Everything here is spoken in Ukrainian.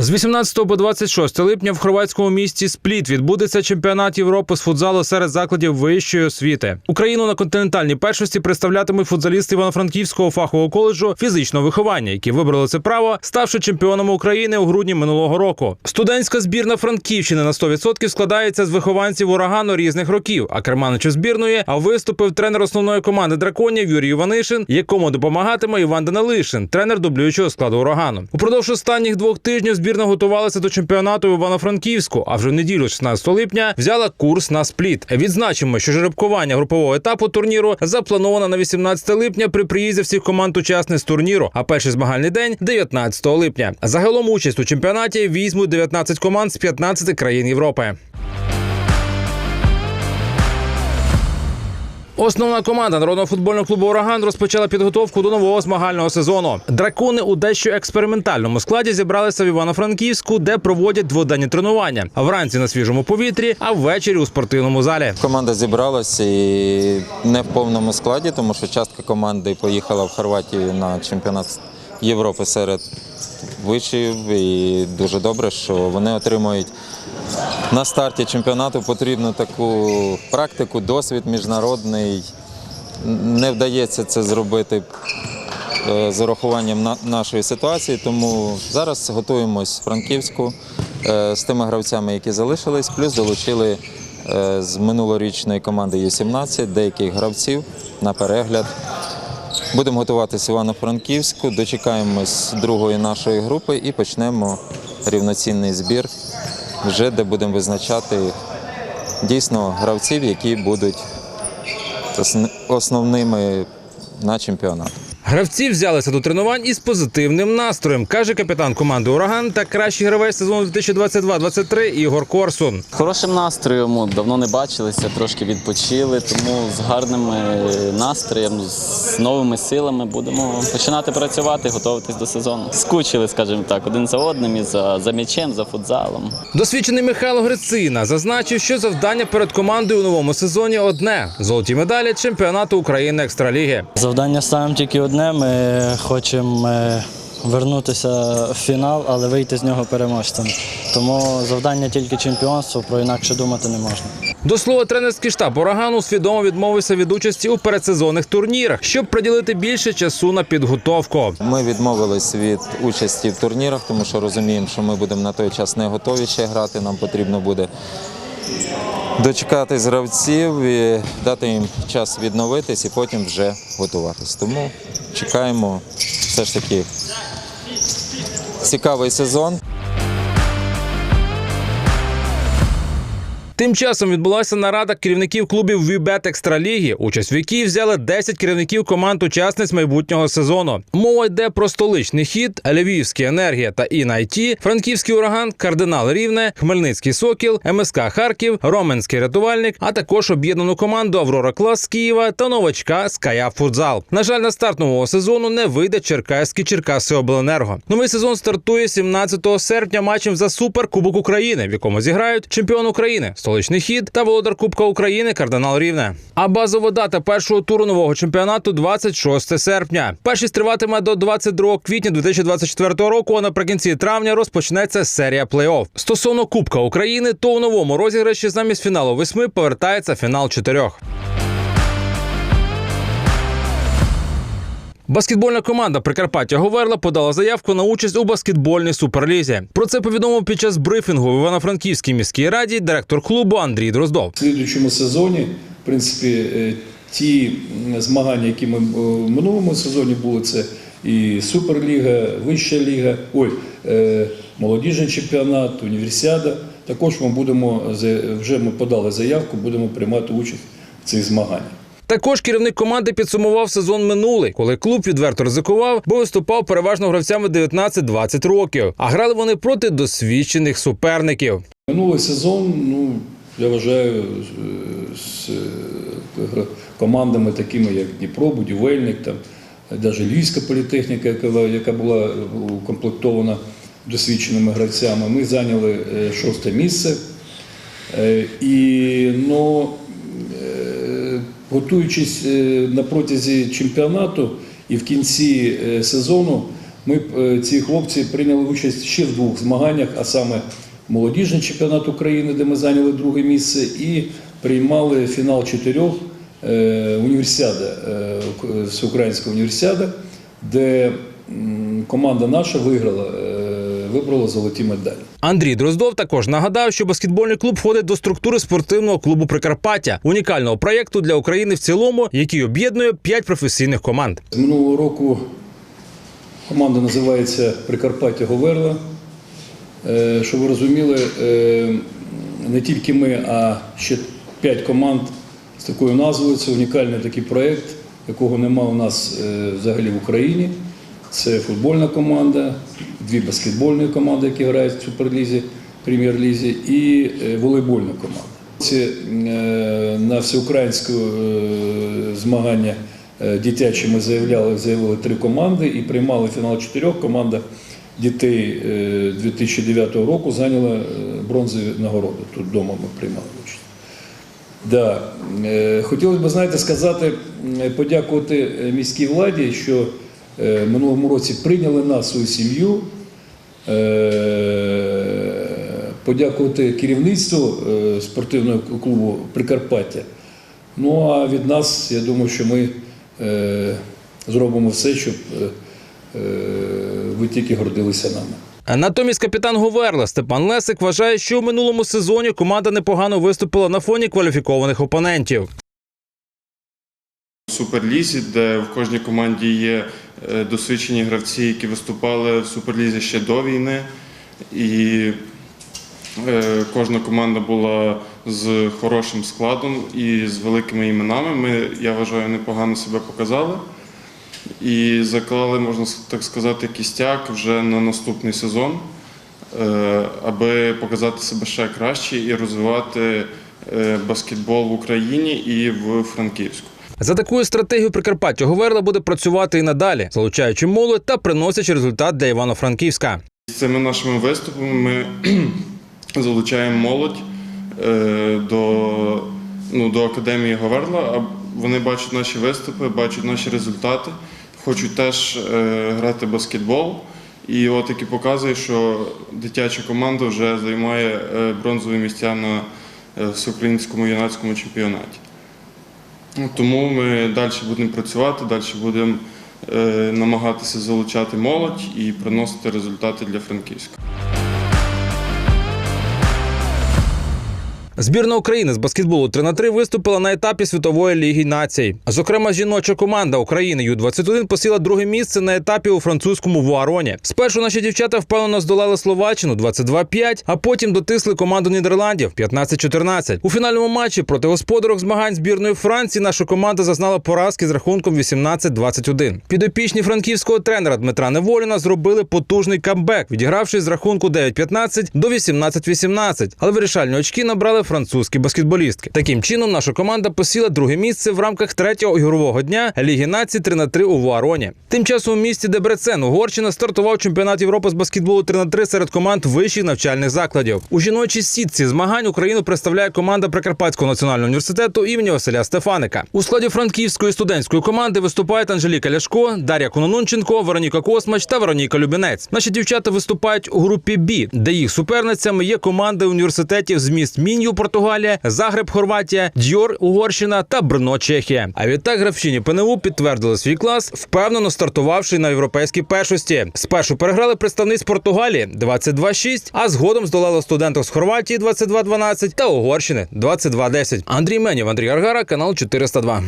З 18 по 26 липня в хорватському місті Спліт відбудеться чемпіонат Європи з футзалу серед закладів вищої освіти. Україну на континентальній першості представлятимуть футзалісти Івано-Франківського фахового коледжу фізичного виховання, які вибрали це право, ставши чемпіонами України у грудні минулого року. Студентська збірна Франківщини на 100% складається з вихованців урагану різних років. А керманичу збірної а виступив тренер основної команди драконів Юрій Іванишин, якому допомагатиме Іван Данилишин, тренер дублюючого складу урагану. Упродовж останніх двох тижнів збірна готувалася до чемпіонату в Івано-Франківську, а вже в неділю, 16 липня, взяла курс на спліт. Відзначимо, що жеребкування групового етапу турніру заплановано на 18 липня при приїзді всіх команд учасниць турніру. А перший змагальний день 19 липня. Загалом участь у чемпіонаті візьмуть 19 команд з 15 країн Європи. Основна команда народного футбольного клубу Ураган розпочала підготовку до нового змагального сезону. Дракони у дещо експериментальному складі зібралися в Івано-Франківську, де проводять дводенні тренування. Вранці на свіжому повітрі, а ввечері у спортивному залі. Команда зібралася і не в повному складі, тому що частка команди поїхала в Хорватію на чемпіонат Європи серед вишів. І дуже добре, що вони отримують на старті чемпіонату потрібну таку практику, досвід міжнародний. Не вдається це зробити е, з урахуванням нашої ситуації, тому зараз готуємось в Франківську е, з тими гравцями, які залишились, плюс долучили е, з минулорічної команди Ю-17 деяких гравців на перегляд. Будемо готуватися Івано-Франківську, дочекаємось другої нашої групи і почнемо рівноцінний збір, вже де будемо визначати дійсно гравців, які будуть основними на чемпіонат. Гравці взялися до тренувань із позитивним настроєм, каже капітан команди Ураган та кращий гравець сезону 2022-2023 Ігор Корсун. Хорошим настроєм, давно не бачилися, трошки відпочили, тому з гарним настроєм, з новими силами будемо починати працювати, готуватись до сезону. Скучили, скажімо так, один за одним і за, за м'ячем, за футзалом. Досвідчений Михайло Грицина зазначив, що завдання перед командою у новому сезоні одне золоті медалі чемпіонату України екстраліги. Завдання ставимо тільки одне. Ми хочемо е, вернутися в фінал, але вийти з нього переможцем. Тому завдання тільки чемпіонство, про інакше думати не можна. До слова, тренерський штаб урагану свідомо відмовився від участі у передсезонних турнірах, щоб приділити більше часу на підготовку. Ми відмовились від участі в турнірах, тому що розуміємо, що ми будемо на той час не готові ще грати. Нам потрібно буде дочекатись гравців, і дати їм час відновитись і потім вже готуватись. Тому чекаємо все ж таки цікавий сезон. Тим часом відбулася нарада керівників клубів Вібет Екстраліги, участь в якій взяли 10 керівників команд учасниць майбутнього сезону. Мова йде про столичний хід, Львівський енергія та Інайті, Франківський ураган, Кардинал Рівне, Хмельницький Сокіл, МСК Харків, Роменський рятувальник, а також об'єднану команду Аврора Клас з Києва та новачка Ская Футзал. На жаль, на старт нового сезону не вийде Черкаський Черкаси Обленерго. Новий сезон стартує 17 серпня матчем за Суперкубок України, в якому зіграють чемпіон України, столичний хід та володар Кубка України Кардинал Рівне. А базова дата першого туру нового чемпіонату 26 серпня. Першість триватиме до 22 квітня 2024 року. А наприкінці травня розпочнеться серія плей-офф. Стосовно Кубка України, то у новому розіграші замість фіналу восьми повертається фінал чотирьох. Баскетбольна команда Прикарпаття Говерла подала заявку на участь у баскетбольній суперлізі. Про це повідомив під час брифінгу в Івано-Франківській міській раді директор клубу Андрій Дроздов. В слідуючому сезоні, в принципі, е, ті змагання, які ми е, в минулому сезоні були, це і Суперліга, Вища ліга, ой, е, молодіжний чемпіонат, універсіада. Також ми будемо вже ми подали заявку, будемо приймати участь в цих змаганнях. Також керівник команди підсумував сезон минулий, коли клуб відверто ризикував, бо виступав переважно гравцями 19-20 років, а грали вони проти досвідчених суперників. Минулий сезон, ну, я вважаю, з, з, е, командами такими, як Дніпро, Будівельник, там, навіть Львівська політехніка, яка, була- укомплектована досвідченими гравцями, ми зайняли е, шосте місце. Е, І ну, е, готуючись е, на протязі чемпіонату і в кінці е, сезону, Ми е, ці хлопці прийняли участь ще в двох змаганнях, а саме молодіжний чемпіонат України, де ми зайняли друге місце, і приймали фінал чотирьох універсіада, ук- всеукраїнська універсіада, де команда наша виграла, вибрала золоті медалі. Андрій Дроздов також нагадав, що баскетбольний клуб входить до структури спортивного клубу Прикарпаття, унікального проєкту для України в цілому, який об'єднує п'ять професійних команд. З минулого року команда називається Прикарпаття Говерла. Е, Щоб ви розуміли, е, не тільки ми, а ще п'ять команд з такою назвою. Це унікальний такий проєкт, якого нема у нас е, взагалі в Україні. Це футбольна команда, дві баскетбольні команди, які грають в Суперлізі, прем'єр-лізі, і е, волейбольна команда. Ці е, на всеукраїнське змагання е, дитячі ми заявляли, заявили три команди і приймали фінал чотирьох. Команда дітей е, 2009 року зайняла бронзові нагороди. Тут вдома ми приймали участь. Да. Хотілося б, знаєте, сказати, подякувати міській владі, що минулому році прийняли нас свою сім'ю. Е, Подякувати керівництву е, спортивного клубу Прикарпаття. Ну а від нас, я думаю, що ми е, зробимо все, щоб е, е, ви тільки гордилися нами. Натомість капітан Говерла Степан Лесик вважає, що у минулому сезоні команда непогано виступила на фоні кваліфікованих опонентів. В Суперлізі, де в кожній команді є е, досвідчені гравці, які виступали в Суперлізі ще до війни. І е, кожна команда була з хорошим складом і з великими іменами. Ми, я вважаю, непогано себе показали. І заклали, можна так сказати, кістяк вже на наступний сезон, е, аби показати себе ще краще і розвивати е, баскетбол в Україні і в Франківську. За такою стратегією Прикарпаття Говерла буде працювати і надалі, залучаючи молодь та приносячи результат для Івано-Франківська. З цими нашими виступами ми залучаємо молодь е, до, ну, до Академії Говерла. Вони бачать наші виступи, бачать наші результати, хочуть теж е, грати баскетбол. І от таки показує, що дитяча команда вже займає е, бронзові місця на всеукраїнському юнацькому чемпіонаті. Ну, Тому ми далі будемо працювати, далі будемо е, намагатися залучати молодь і приносити результати для Франківська. Збірна України з баскетболу 3 на 3 виступила на етапі світової ліги націй. Зокрема, жіноча команда України Ю-21 посіла друге місце на етапі у французькому Вуароні. Спершу наші дівчата впевнено здолали Словаччину 22-5, а потім дотисли команду Нідерландів 15-14. У фінальному матчі проти господарок змагань збірної Франції наша команда зазнала поразки з рахунком 18-21. Підопічні франківського тренера Дмитра Неволіна зробили потужний камбек, відігравши з рахунку 9-15 до 18-18. Але вирішальні очки набрали французькі баскетболістки. Таким чином, наша команда посіла друге місце в рамках третього ігрового дня Ліги націй 3 на 3 у Вуароні. Тим часом у місті Дебрецен, Угорщина, стартував чемпіонат Європи з баскетболу 3 на 3 серед команд вищих навчальних закладів. У жіночій сітці змагань Україну представляє команда Прикарпатського національного університету імені Василя Стефаника. У складі франківської студентської команди виступають Анжеліка Ляшко, Дар'я Кононунченко, Вероніка Космач та Вероніка Любінець. Наші дівчата виступають у групі Бі, де їх суперницями є команди університетів з міст Мін'ю, Португалія, Загреб, Хорватія, Дьор, Угорщина та Брно, Чехія. А відтак гравчині ПНУ підтвердили свій клас, впевнено стартувавши на європейській першості. Спершу переграли представниць Португалії 22-6, а згодом здолали студенток з Хорватії 22-12 та Угорщини 22-10. Андрій Менєв, Андрій Аргара, канал 402.